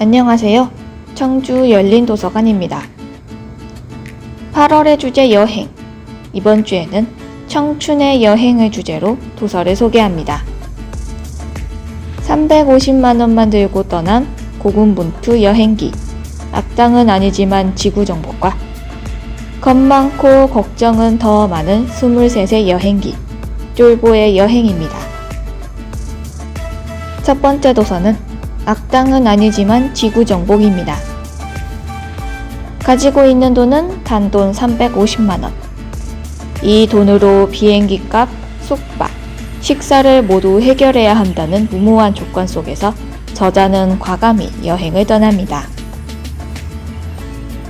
안녕하세요. 청주 열린 도서관입니다. 8월의 주제 여행. 이번 주에는 청춘의 여행을 주제로 도서를 소개합니다. 350만원만 들고 떠난 고군분투 여행기. 악당은 아니지만 지구 정복과 겁 많고 걱정은 더 많은 23세 여행기. 쫄보의 여행입니다. 첫 번째 도서는 악당은 아니지만 지구 정복입니다. 가지고 있는 돈은 단돈 350만원. 이 돈으로 비행기 값, 숙박, 식사를 모두 해결해야 한다는 무모한 조건 속에서 저자는 과감히 여행을 떠납니다.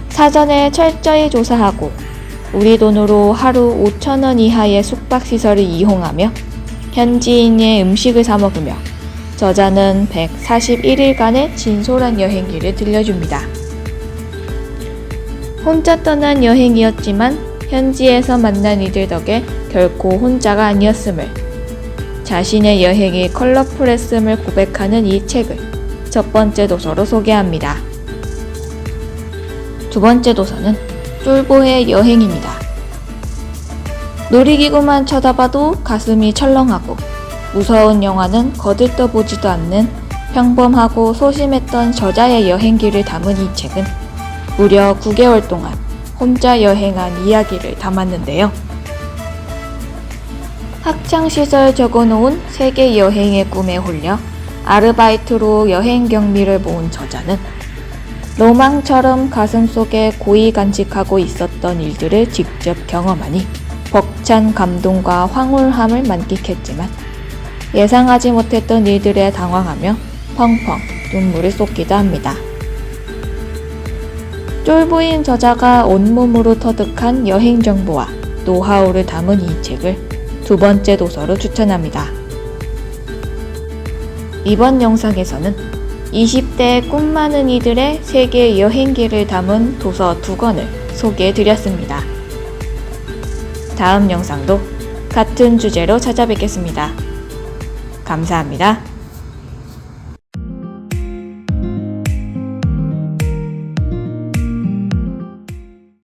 사전에 철저히 조사하고 우리 돈으로 하루 5천원 이하의 숙박시설을 이용하며 현지인의 음식을 사 먹으며 저자는 141일간의 진솔한 여행기를 들려줍니다. 혼자 떠난 여행이었지만 현지에서 만난 이들 덕에 결코 혼자가 아니었음을 자신의 여행이 컬러풀했음을 고백하는 이 책을 첫 번째 도서로 소개합니다. 두 번째 도서는 쫄보의 여행입니다. 놀이기구만 쳐다봐도 가슴이 철렁하고 무서운 영화는 거들떠보지도 않는 평범하고 소심했던 저자의 여행기를 담은 이 책은 무려 9개월 동안 혼자 여행한 이야기를 담았는데요. 학창시절 적어놓은 세계 여행의 꿈에 홀려 아르바이트로 여행 경비를 모은 저자는 로망처럼 가슴 속에 고이 간직하고 있었던 일들을 직접 경험하니 벅찬 감동과 황홀함을 만끽했지만 예상하지 못했던 일들에 당황하며 펑펑 눈물을 쏟기도 합니다. 쫄보인 저자가 온몸으로 터득한 여행 정보와 노하우를 담은 이 책을 두 번째 도서로 추천합니다. 이번 영상에서는 20대 꿈 많은 이들의 세계 여행기를 담은 도서 두 권을 소개해 드렸습니다. 다음 영상도 같은 주제로 찾아뵙겠습니다. 감사합니다.